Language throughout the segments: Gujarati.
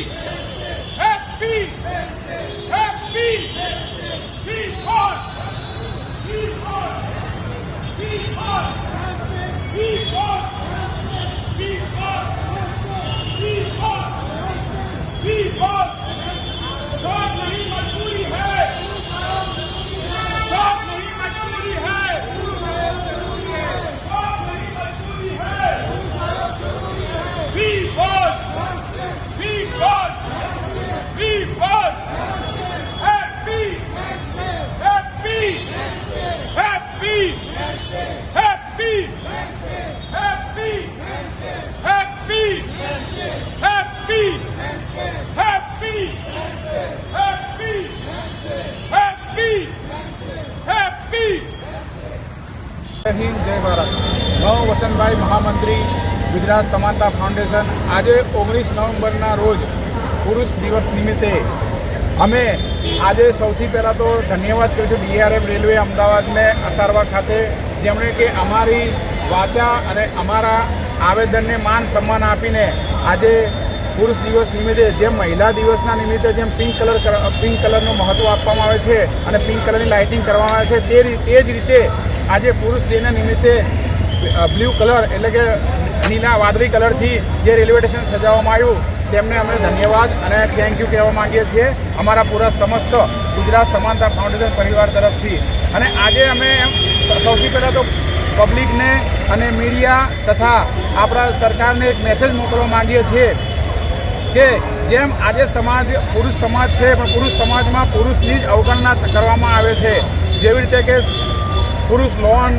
Yeah. Happy! Happy! Happy! Happy! Happy! જય જય ભારત નવ વસંતભાઈ મહામંત્રી, ગુજરાત સમાનતા ફાઉન્ડેશન આજે ઓગણીસ નવેમ્બરના રોજ પુરુષ દિવસ નિમિત્તે અમે આજે સૌથી પહેલાં તો ધન્યવાદ કર્યો છે બીઆરએફ રેલવે અમદાવાદને અસારવા ખાતે જેમણે કે અમારી વાચા અને અમારા આવેદનને માન સન્માન આપીને આજે પુરુષ દિવસ નિમિત્તે જેમ મહિલા દિવસના નિમિત્તે જેમ પિંક કલર પિંક કલરનું મહત્ત્વ આપવામાં આવે છે અને પિંક કલરની લાઇટિંગ કરવામાં આવે છે, તે તે જ રીતે આજે પુરુષ ડેના નિમિત્તે બ્લુ કલર એટલે કે નીલા વાદળી કલરથી જે રેલવે સ્ટેશન સજાવવામાં આવ્યું, તેમને અમે ધન્યવાદ અને થેન્ક યુ કહેવા માંગીએ છીએ અમારા પૂરા સમસ્ત ગુજરાત સમાનતા ફાઉન્ડેશન પરિવાર તરફથી. અને આજે અમે સૌથી પહેલાં તો પબ્લિકને અને મીડિયા તથા આપણા સરકારને એક મેસેજ મોકલવા માંગીએ છીએ કે જેમ આજે સમાજ, પુરુષ સમાજ છે, પણ પુરુષ સમાજમાં પુરુષની જ અવગણના કરવામાં આવે છે. જેવી રીતે કે પુરુષ લોન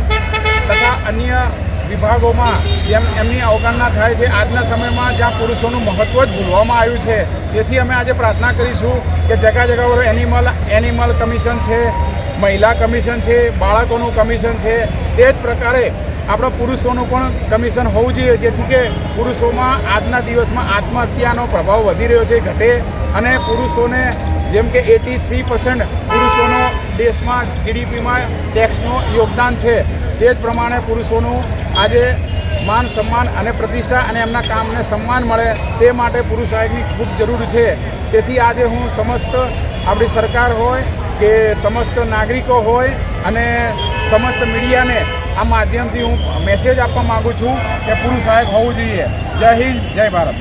તથા અન્ય વિભાગોમાં જેમ એમની અવગણના થાય છે. આજના સમયમાં જ્યાં પુરુષોનું મહત્ત્વ જ ભૂલવામાં આવ્યું છે. તેથી અમે આજે પ્રાર્થના કરીશું કે જગા જગા પર એનિમલ એનિમલ કમિશન છે, મહિલા કમિશન છે, બાળકોનું કમિશન છે, તે જ પ્રકારે આપણા પુરુષોનું પણ કમિશન હોવું જોઈએ. જેથી કે પુરુષોમાં આજના દિવસમાં આત્મહત્યાનો પ્રભાવ વધી રહ્યો છે, ઘટે અને પુરુષોને જેમ કે એટી થ્રી પર્સન્ટ પુરુષોનો દેશમાં જીડીપીમાં ટેક્સનું યોગદાન છે. તે જ પ્રમાણે પુરુષોનું આજે માન સન્માન અને પ્રતિષ્ઠા અને એમના કામને સન્માન મળે તે માટે પુરુષ આયોગની ખૂબ જરૂર છે. તેથી આજે હું સમસ્ત આપણી સરકાર હોય કે સમસ્ત નાગરિકો હોય અને સમસ્ત મીડિયાને આ માધ્યમથી હું મેસેજ આપવા માગું છું કે પુરુષ સહાયક હોવું જોઈએ. જય હિન્દ, જય ભારત.